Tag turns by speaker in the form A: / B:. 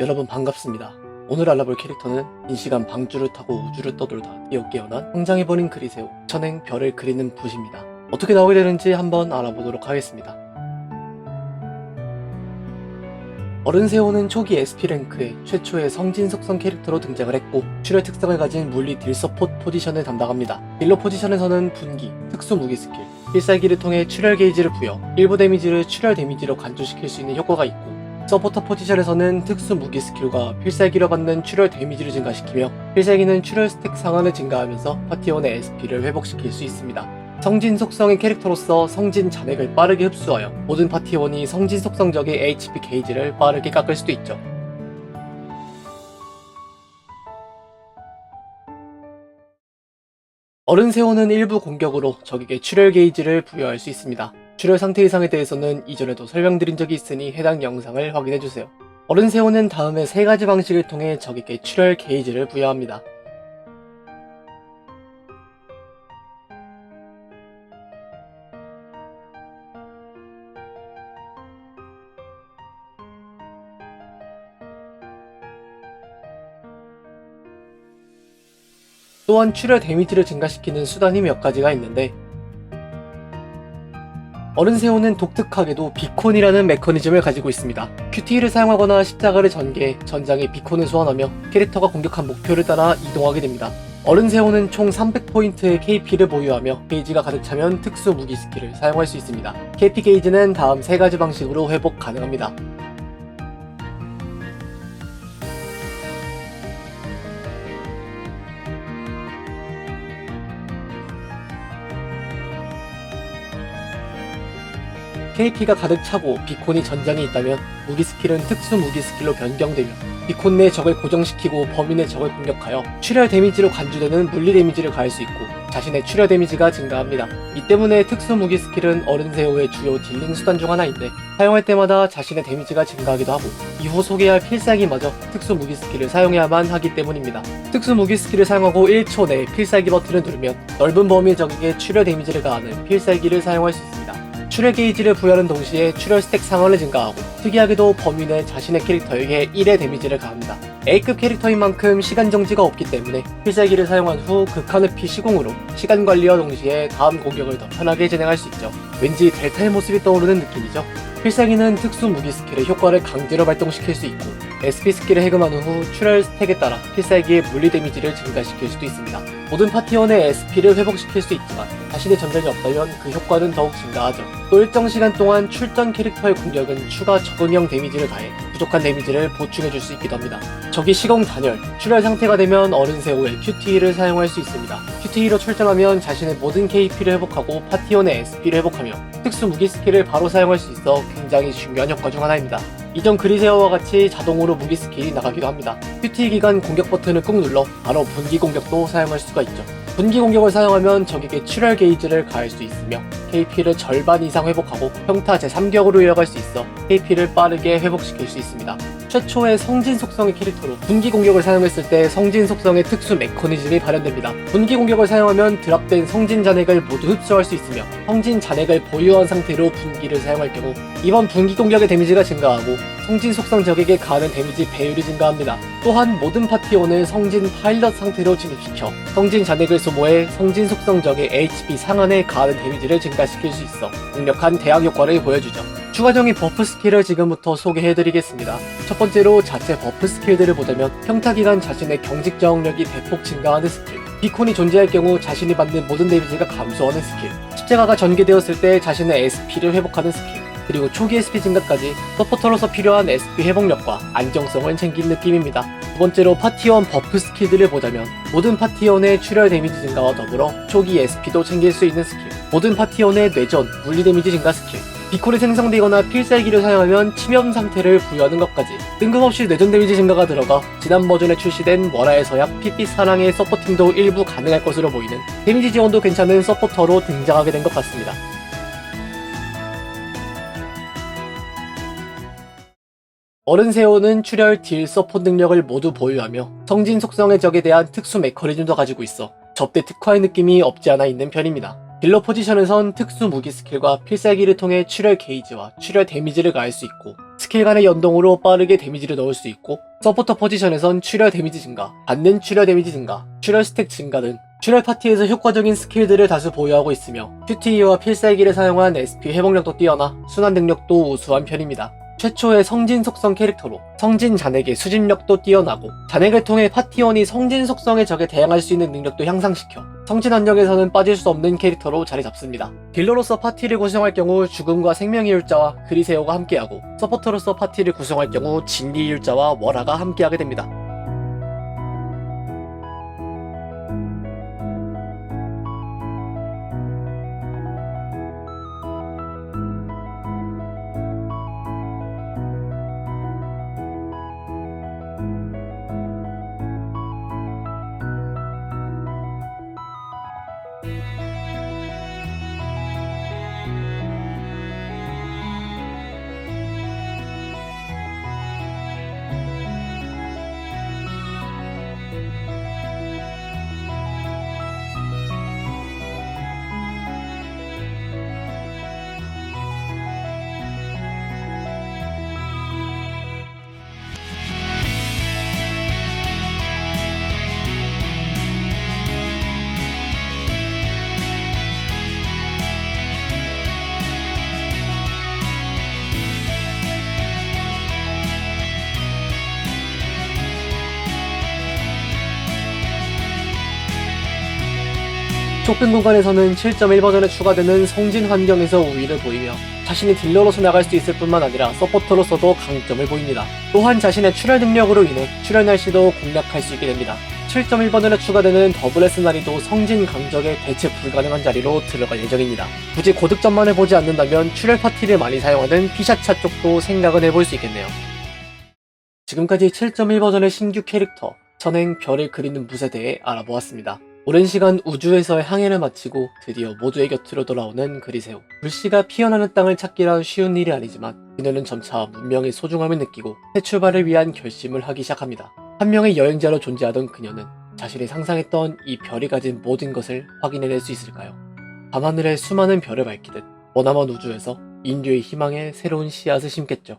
A: 여러분 반갑습니다. 오늘 알아볼 캐릭터는 인시간 방주를 타고 우주를 떠돌다 뛰어 깨어난 성장해버린 그리세오 천행 별을 그리는 붓입니다. 어떻게 나오게 되는지 한번 알아보도록 하겠습니다. 어른세오는 초기 SP랭크의 최초의 성진 속성 캐릭터로 등장을 했고 출혈 특성을 가진 물리 딜 서포트 포지션을 담당합니다. 딜러 포지션에서는 분기, 특수 무기 스킬, 필살기를 통해 출혈 게이지를 부여 일부 데미지를 출혈 데미지로 간주시킬 수 있는 효과가 있고 서포터 포지션에서는 특수 무기 스킬과 필살기로 받는 출혈 데미지를 증가시키며 필살기는 출혈 스택 상한을 증가하면서 파티원의 SP를 회복시킬 수 있습니다. 성진 속성의 캐릭터로서 성진 잔액을 빠르게 흡수하여 모든 파티원이 성진 속성적인 HP 게이지를 빠르게 깎을 수도 있죠. 어른 세오는 일부 공격으로 적에게 출혈 게이지를 부여할 수 있습니다. 출혈 상태 이상에 대해서는 이전에도 설명드린 적이 있으니 해당 영상을 확인해주세요. 어른 세오는 다음에 세 가지 방식을 통해 적에게 출혈 게이지를 부여합니다. 또한 출혈 데미지를 증가시키는 수단이 몇 가지가 있는데 어른새우는 독특하게도 비콘이라는 메커니즘을 가지고 있습니다. QT를 사용하거나 십자가를 전개, 전장에 비콘을 소환하며 캐릭터가 공격한 목표를 따라 이동하게 됩니다. 어른새우는 총 300포인트의 KP를 보유하며 게이지가 가득 차면 특수 무기 스킬을 사용할 수 있습니다. KP 게이지는 다음 세 가지 방식으로 회복 가능합니다. KP가 가득 차고 비콘이 전장에 있다면 무기 스킬은 특수 무기 스킬로 변경되며 비콘 내 적을 고정시키고 내 적을 공격하여 출혈 데미지로 간주되는 물리 데미지를 가할 수 있고 자신의 출혈 데미지가 증가합니다. 이 때문에 특수 무기 스킬은 어른세오의 주요 딜링 수단 중 하나인데 사용할 때마다 자신의 데미지가 증가하기도 하고 이후 소개할 필살기마저 특수 무기 스킬을 사용해야만 하기 때문입니다. 특수 무기 스킬을 사용하고 1초 내에 필살기 버튼을 누르면 넓은 범위의 적에게 출혈 데미지를 가하는 필살기를 사용할 수 있습니다. 출혈 게이지를 부여하는 동시에 출혈 스택 상한을 증가하고 특이하게도 내 자신의 캐릭터에게 1의 데미지를 가합니다. A급 캐릭터인 만큼 시간 정지가 없기 때문에 필살기를 사용한 후 극한의 피 시공으로 시간 관리와 동시에 다음 공격을 더 편하게 진행할 수 있죠. 왠지 델타의 모습이 떠오르는 느낌이죠. 필살기는 특수 무기 스킬의 효과를 강제로 발동시킬 수 있고 SP 스킬을 해금한 후 출혈 스택에 따라 필살기의 물리 데미지를 증가시킬 수도 있습니다. 모든 파티원의 SP를 회복시킬 수 있지만 자신의 전장이 없다면 그 효과는 더욱 증가하죠. 또 일정 시간 동안 출전 캐릭터의 공격은 추가 적응형 데미지를 가해 부족한 데미지를 보충해줄 수 있기도 합니다. 적이 시공 단열, 출혈 상태가 되면 어른 세오의 QTE를 사용할 수 있습니다. QTE로 출전하면 자신의 모든 KP를 회복하고 파티원의 SP를 회복하며 특수 무기 스킬을 바로 사용할 수 있어 굉장히 중요한 효과 중 하나입니다. 이전 그리세어와 같이 자동으로 무기 스킬이 나가기도 합니다. QT 기간 공격 버튼을 꾹 눌러 바로 분기 공격도 사용할 수가 있죠. 분기 공격을 사용하면 적에게 출혈 게이지를 가할 수 있으며 KP를 절반 이상 회복하고 평타 제3격으로 이어갈 수 있어 KP를 빠르게 회복시킬 수 있습니다. 최초의 성진 속성의 캐릭터로 분기 공격을 사용했을 때 성진 속성의 특수 메커니즘이 발현됩니다. 분기 공격을 사용하면 드랍된 성진 잔액을 모두 흡수할 수 있으며 성진 잔액을 보유한 상태로 분기를 사용할 경우 이번 분기 공격의 데미지가 증가하고 성진 속성 적에게 가하는 데미지 배율이 증가합니다. 또한 모든 파티원을 성진 파일럿 상태로 진입시켜 성진 잔액을 소모해 성진 속성 적의 HP 상한에 가하는 데미지를 증가시킬 수 있어 강력한 대항 효과를 보여주죠. 추가적인 버프 스킬을 지금부터 소개해드리겠습니다. 첫 번째로 자체 버프 스킬들을 보자면 평타 기간 자신의 경직 저항력이 대폭 증가하는 스킬, 비콘이 존재할 경우 자신이 받는 모든 데미지가 감소하는 스킬, 십자가가 전개되었을 때 자신의 SP를 회복하는 스킬, 그리고 초기 SP 증가까지 서포터로서 필요한 SP 회복력과 안정성을 챙긴 느낌입니다. 두 번째로 파티원 버프 스킬들을 보자면 모든 파티원의 출혈 데미지 증가와 더불어 초기 SP도 챙길 수 있는 스킬, 모든 파티원의 뇌전, 물리 데미지 증가 스킬, 비콜이 생성되거나 필살기를 사용하면 치명 상태를 부여하는 것까지 뜬금없이 뇌전 데미지 증가가 들어가 지난 버전에 출시된 서약 핏빛 사랑의 서포팅도 일부 가능할 것으로 보이는 데미지 지원도 괜찮은 서포터로 등장하게 된 것 같습니다. 어른세오는 출혈 딜 서포트 능력을 모두 보유하며 성진 속성의 적에 대한 특수 메커니즘도 가지고 있어 접대 특화의 느낌이 없지 않아 있는 편입니다. 딜러 포지션에선 특수 무기 스킬과 필살기를 통해 출혈 게이지와 출혈 데미지를 가할 수 있고 스킬 간의 연동으로 빠르게 데미지를 넣을 수 있고 서포터 포지션에선 출혈 데미지 증가, 받는 출혈 데미지 증가, 출혈 스택 증가 등 출혈 파티에서 효과적인 스킬들을 다수 보유하고 있으며 QTE와 필살기를 사용한 SP 회복력도 뛰어나 순환 능력도 우수한 편입니다. 최초의 성진 속성 캐릭터로 성진 잔액의 수집력도 뛰어나고 잔액을 통해 파티원이 성진 속성의 적에 대항할 수 있는 능력도 향상시켜 성진 환경에서는 빠질 수 없는 캐릭터로 자리 잡습니다. 딜러로서 파티를 구성할 경우 죽음과 생명의 율자와 그리세오가 함께하고 서포터로서 파티를 구성할 경우 진리의 율자와 월화가 함께하게 됩니다. 좁은 공간에서는 7.1버전에 추가되는 성진 환경에서 우위를 보이며 자신이 딜러로서 나갈 수 있을 뿐만 아니라 서포터로서도 강점을 보입니다. 또한 자신의 출혈 능력으로 인해 출혈 날씨도 공략할 수 있게 됩니다. 7.1버전에 추가되는 더블 S 난이도 성진 강적의 대체 불가능한 자리로 들어갈 예정입니다. 굳이 고득점만 해보지 않는다면 출혈 파티를 많이 사용하는 피샤차 쪽도 생각은 해볼 수 있겠네요. 지금까지 7.1버전의 신규 캐릭터 선행 별을 그리는 무쇠에 대해 알아보았습니다. 오랜 시간 우주에서의 항해를 마치고 드디어 모두의 곁으로 돌아오는 그리세오. 불씨가 피어나는 땅을 찾기란 쉬운 일이 아니지만 그녀는 점차 문명의 소중함을 느끼고 새 출발을 위한 결심을 하기 시작합니다. 한 명의 여행자로 존재하던 그녀는 자신이 상상했던 이 별이 가진 모든 것을 확인해낼 수 있을까요? 밤하늘에 수많은 별을 밝히듯 머나먼 우주에서 인류의 희망에 새로운 씨앗을 심겠죠.